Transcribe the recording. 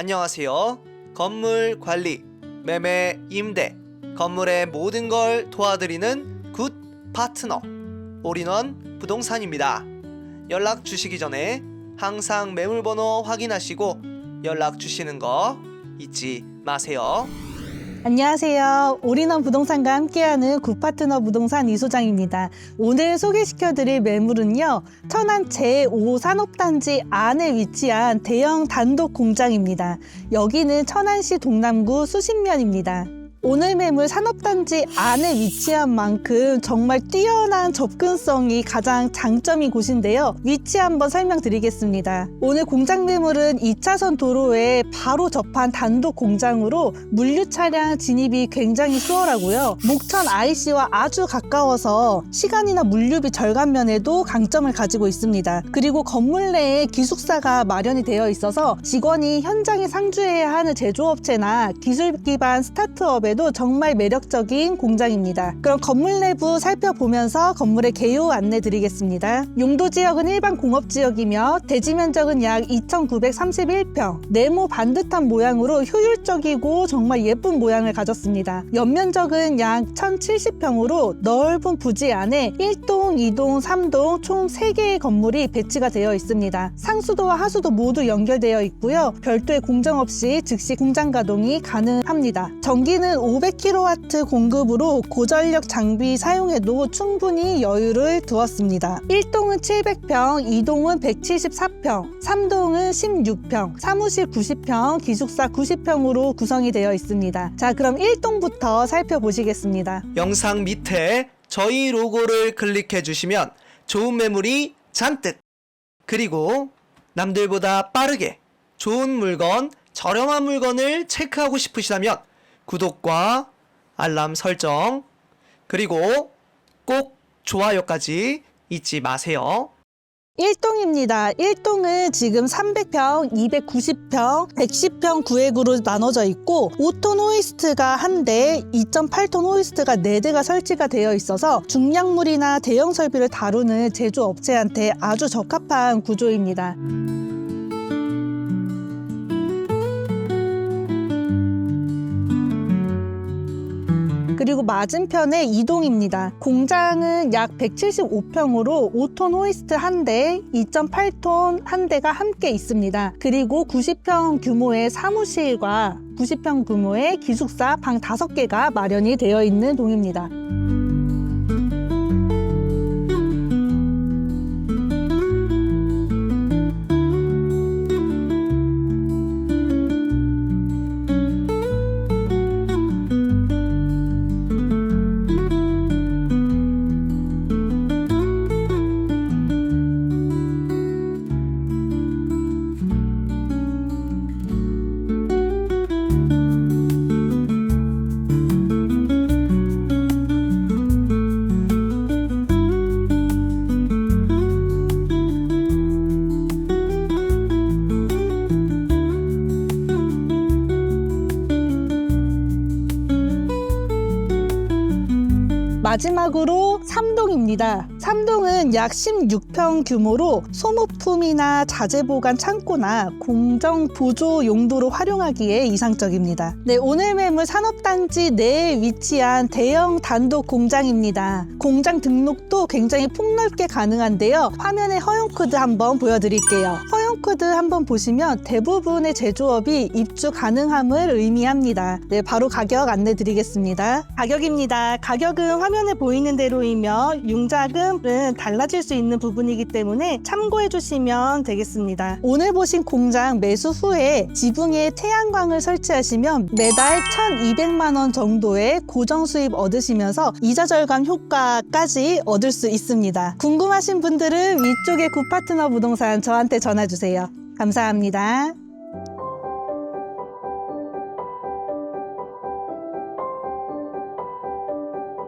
안녕하세요. 건물 관리, 매매, 임대, 건물의 모든 걸 도와드리는 굿 파트너, 올인원 부동산입니다. 연락 주시기 전에 항상 매물번호 확인하시고 연락 주시는 거 잊지 마세요. 안녕하세요. 올인원 부동산과 함께하는 굿파트너 부동산 이소장입니다. 오늘 소개시켜드릴 매물은요. 천안 제5산업단지 안에 위치한 대형 단독 공장입니다. 여기는 천안시 동남구 수신면입니다. 오늘 매물 산업단지 안에 위치한 만큼 정말 뛰어난 접근성이 가장 장점인 곳인데요. 위치 한번 설명드리겠습니다. 오늘 공장 매물은 2차선 도로에 바로 접한 단독 공장으로 물류 차량 진입이 굉장히 수월하고요. 목천 IC와 아주 가까워서 시간이나 물류비 절감 면에도 강점을 가지고 있습니다. 그리고 건물 내에 기숙사가 마련이 되어 있어서 직원이 현장에 상주해야 하는 제조업체나 기술 기반 스타트업에 도 정말 매력적인 공장입니다. 그럼 건물 내부 살펴보면서 건물의 개요 안내 드리겠습니다. 용도 지역은 일반 공업 지역이며 대지 면적은 약 2,931평. 네모 반듯한 모양으로 효율적이고 정말 예쁜 모양을 가졌습니다. 연면적은 약 1,070평으로 넓은 부지 안에 1동, 2동, 3동 총 3개의 건물이 배치가 되어 있습니다. 상수도와 하수도 모두 연결되어 있고요. 별도의 공정 없이 즉시 공장 가동이 가능합니다. 전기는 500kW 공급으로 고전력 장비 사용에도 충분히 여유를 두었습니다. 1동은 700평, 2동은 174평, 3동은 16평, 사무실 90평, 기숙사 90평으로 구성이 되어 있습니다. 자, 그럼 1동부터 살펴보시겠습니다. 영상 밑에 저희 로고를 클릭해 주시면 좋은 매물이 잔뜩 그리고 남들보다 빠르게 좋은 물건, 저렴한 물건을 체크하고 싶으시다면 구독과 알람 설정 그리고 꼭 좋아요까지 잊지 마세요. 1동입니다. 1동은 지금 300평, 290평, 110평 구획으로 나눠져 있고 5톤 호이스트가 한 대, 2.8톤 호이스트가 4대가 설치가 되어 있어서 중량물이나 대형 설비를 다루는 제조업체한테 아주 적합한 구조입니다. 그리고 맞은편에 이동입니다. 공장은 약 175평으로 5톤 호이스트 한 대, 2.8톤 한 대가 함께 있습니다. 그리고 90평 규모의 사무실과 90평 규모의 기숙사 방 5개가 마련이 되어 있는 동입니다. 마지막으로 3동입니다. 3동은 약 16평 규모로 소모품이나 자재 보관 창고나 공정 보조 용도로 활용하기에 이상적입니다. 네, 오늘 매물 산업단지 내에 위치한 대형 단독 공장입니다. 공장 등록도 굉장히 폭넓게 가능한데요. 화면에 허용 코드 한번 보여드릴게요. 허용 코드 한번 보시면 대부분의 제조업이 입주 가능함을 의미합니다. 네, 바로 가격 안내 드리겠습니다. 가격입니다. 가격은 화면에 보이는 대로이며 융자금은 달라질 수 있는 부분이기 때문에 참고해 주시면 되겠습니다. 오늘 보신 공장 매수 후에 지붕에 태양광을 설치하시면 매달 1,200만 원 정도의 고정 수입 얻으시면서 이자 절감 효과까지 얻을 수 있습니다. 궁금하신 분들은 위쪽에 굿파트너 부동산 저한테 전화 주세요. 감사합니다.